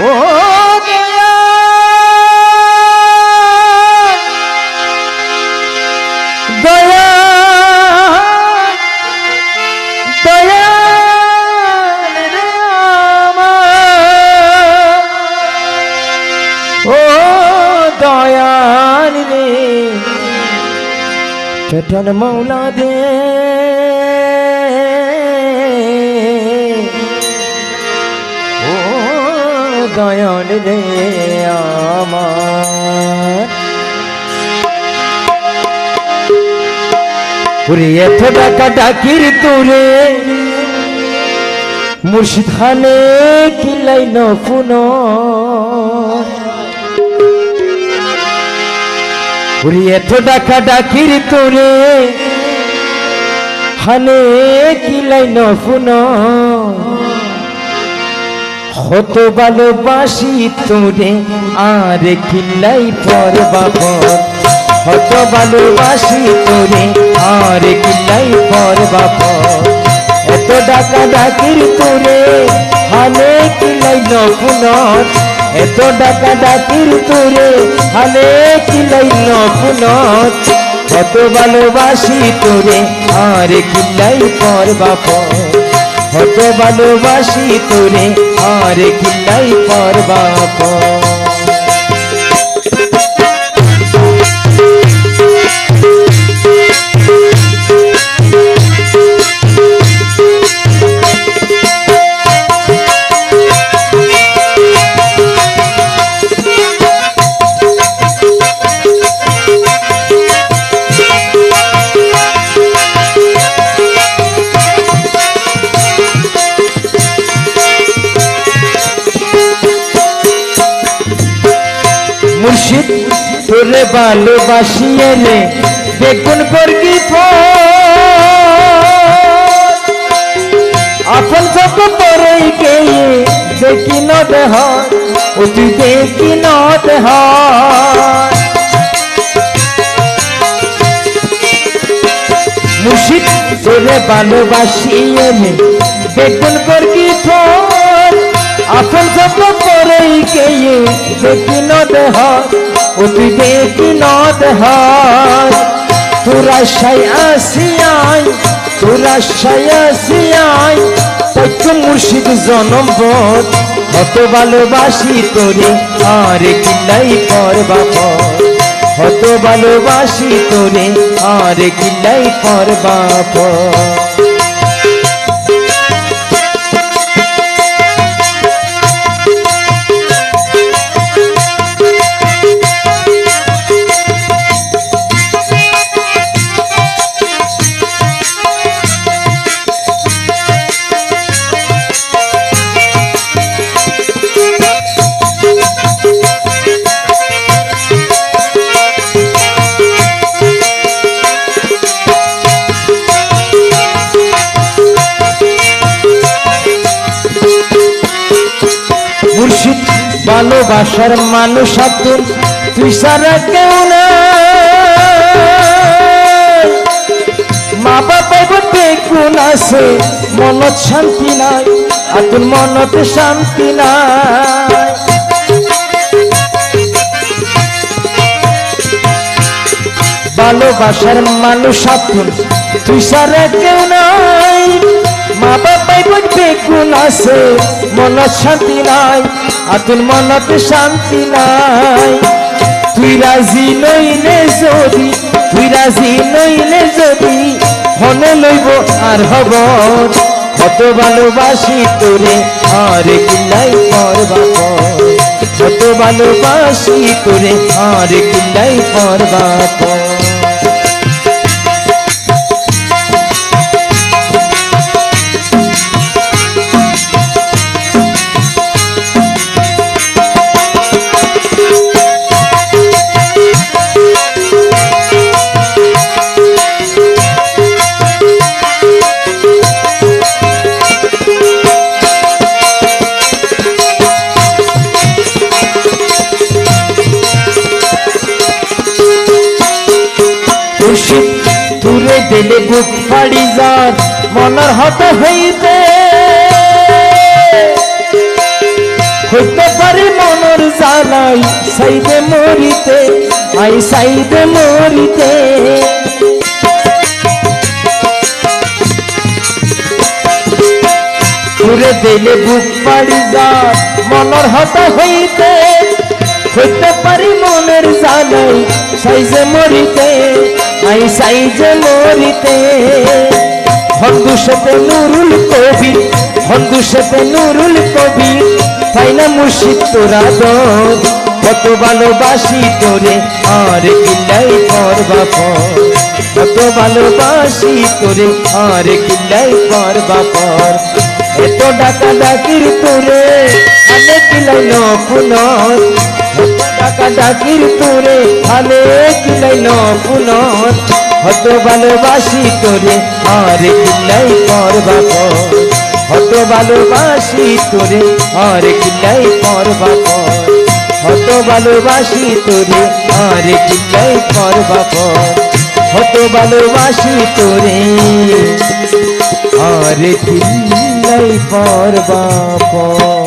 ও দয়া দয়া দয়া রে দয়াল রে আমার। এত ডাকা ডাকির তোরে মুর্শিদ খানে কিলাই নফুন এত ডাকা ডাকির তোরে হানে কিলাই নফুন হত ভালোবাসি তোরে, আর কিল্লাই পর বাপর। হত ভালোবাসি তোরে, আর কিল্লাই পর বাপর। এত ডাকা ডাকির তোরে, হালে কিলাই নপুনত এত ডাকা ডাকির তোরে, হালে কিলাই নপুনত কত ভালোবাসি তোরে, আর কিল্লাই পর বাপর। কত ভালোবাসি তোরে আর কিল্লাই পর মুর্শিদ তোরে ভালোবাসিয়ে রে বেগুন করবি আপন সব পরে গিয়ে দেখি ন দেহ ও তুই দেখি ন দেহ মুর্শিদ তোরে ভালোবাসিয়ে রে বেগুন ফোন আপন সব পরে গিয়ে দেখি ন দেহ ও তুই দেখি ন দেহ। তোরা সাই আসিয়াই তোরা সাই আসিয়াই তাই তো মুর্শিদ জনম বোধ, কত ভালোবাসি তোরে, আর কিল্লাই পর বাপর কত ভালোবাসি তোরে, আর কিল্লাই পর মুর্শিদ ভালোবাসার মানুষ আতুর তুই সারা কেউ না মা বাবা গুণ আছে, মনত শান্তি নাই আতুর মনত শান্তি নাই। ভালোবাসার মানুষ আতুর তুই সারা কেউ মা বাবাই বলবে গুণ আছে মনত শান্তি নাই আতুর মনত শান্তি নাই তুই রাজি নইলে যদি তুই রাজি নইলে যদি হনে লইব আর হব কত ভালোবাসি তোরে আর কিল্লাই পর বাপ কত ভালোবাসি তোরে আর কিল্লাই পর বাপ বুক ফাড়ি যার মনের হত হইতে। হইতে পারে মনের জ্বালাই সাইদে মরিতে, আই সাইদে মরিতে। ঘুরে দিলে বুক পাড়ি যার মনের হত হইতে। জানাই সাইজে মরিতে আই সাইজে মরিতে। হন্দুষতে নুরুল কবি হন্দুষতে নুরুল কবি তাই না মুর্শিদ তোরা কত ভালোবাসি তোরে, আর কিল্লাই করবা পর। কত ভালোবাসি তোরে, আর কিল্লাই করবা পর। এত ডাকা ডাকির তোরে, আনে কিলাই ন ডাকির তোরে আনে কিলাই ন পুনর হত ভালোবাসি তোরে, আর কিলাই করবা পর হত ভালোবাসি তোরে, আর কিলাই করবা পর হত ভালোবাসি তোরে, আর কিলাই করবা পর হত ভালোবাসি তোরে, আর কিল্লাই পর বাপ